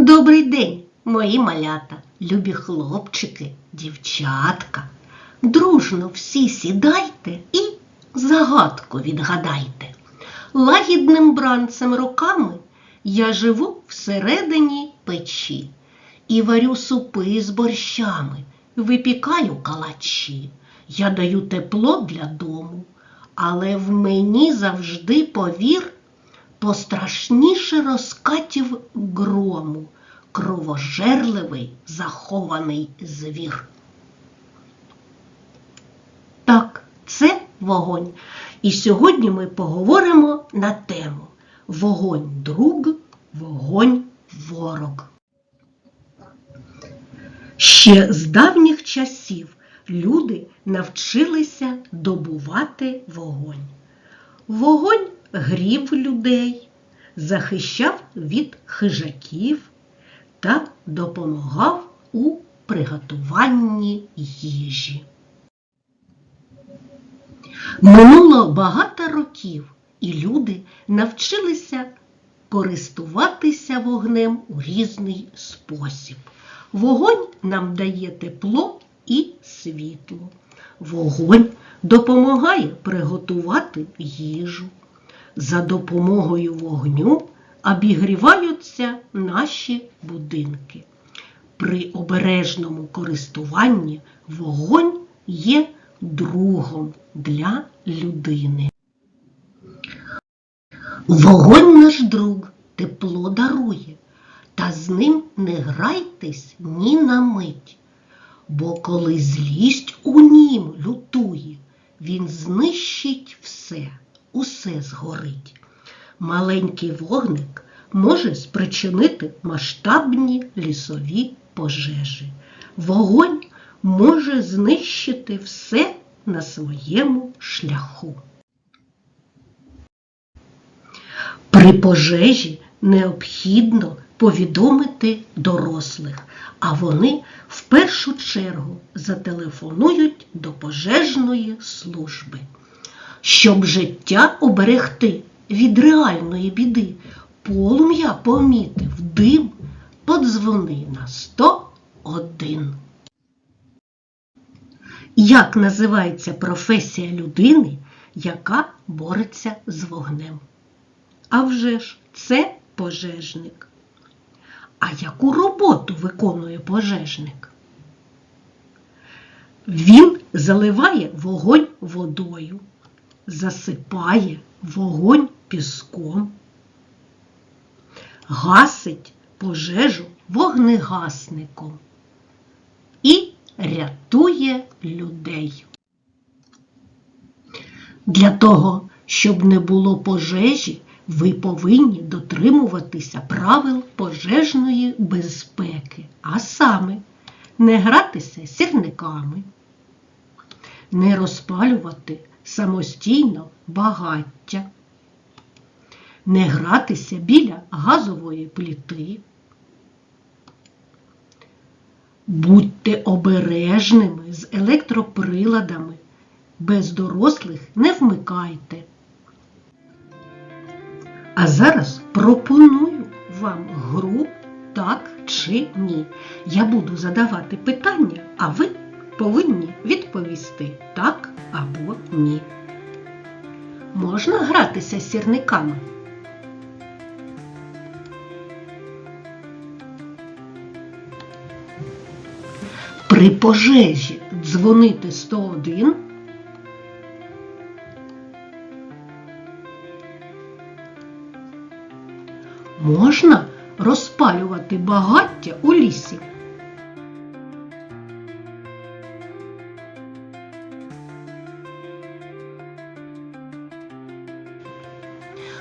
Добрий день, мої малята, любі хлопчики, дівчатка. Дружно всі сідайте і загадку відгадайте. Лагідним бранцем роками я живу всередині печі і варю супи з борщами, випікаю калачі. Я даю тепло для дому, але в мені завжди повір пострашніше розкатів грому, кровожерливий захований звір. Так, це вогонь. І сьогодні ми поговоримо на тему Вогонь друг, вогонь ворог. Ще з давніх часів люди навчилися добувати вогонь. Вогонь грів людей, захищав від хижаків та допомагав у приготуванні їжі. Минуло багато років, і люди навчилися користуватися вогнем у різний спосіб. Вогонь нам дає тепло і світло. Вогонь допомагає приготувати їжу. За допомогою вогню обігріваються наші будинки. При обережному користуванні вогонь є другом для людини. Вогонь наш друг тепло дарує, та з ним не грайтесь ні на мить. Бо коли злість у нім лютує, він знищить все, усе згорить. Маленький вогник може спричинити масштабні лісові пожежі. Вогонь може знищити все на своєму шляху. При пожежі необхідно повідомити дорослих, а вони в першу чергу зателефонують до пожежної служби. Щоб життя оберегти від реальної біди, полум'я помітив дим, подзвони на 101. Як називається професія людини, яка бореться з вогнем? А вже ж це пожежник. А яку роботу виконує пожежник? Він заливає вогонь водою, засипає вогонь піском, гасить пожежу вогнегасником і рятує людей. Для того, щоб не було пожежі, ви повинні дотримуватися правил пожежної безпеки, а саме не гратися сірниками, не розпалювати самостійно багаття, не гратися біля газової пліти. Будьте обережними з електроприладами, без дорослих не вмикайте. А зараз пропоную вам гру так чи ні. Я буду задавати питання, а ви повинні відповісти так або ні. Можна гратися з сірниками? При пожежі дзвонити 101 можна розпалювати багаття у лісі.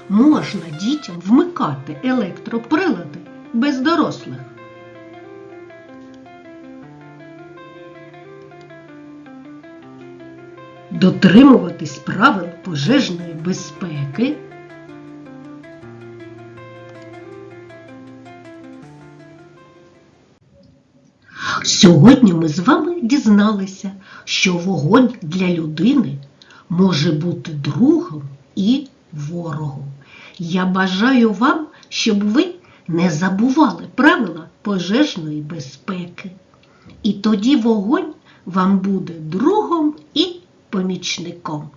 Можна дітям вмикати електроприлади без дорослих. Дотримуватись правил пожежної безпеки. Сьогодні ми з вами дізналися, що вогонь для людини може бути другом і ворогом. Я бажаю вам, щоб ви не забували правила пожежної безпеки. І тоді вогонь вам буде другом помічником.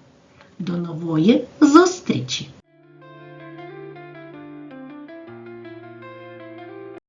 До нової зустрічі!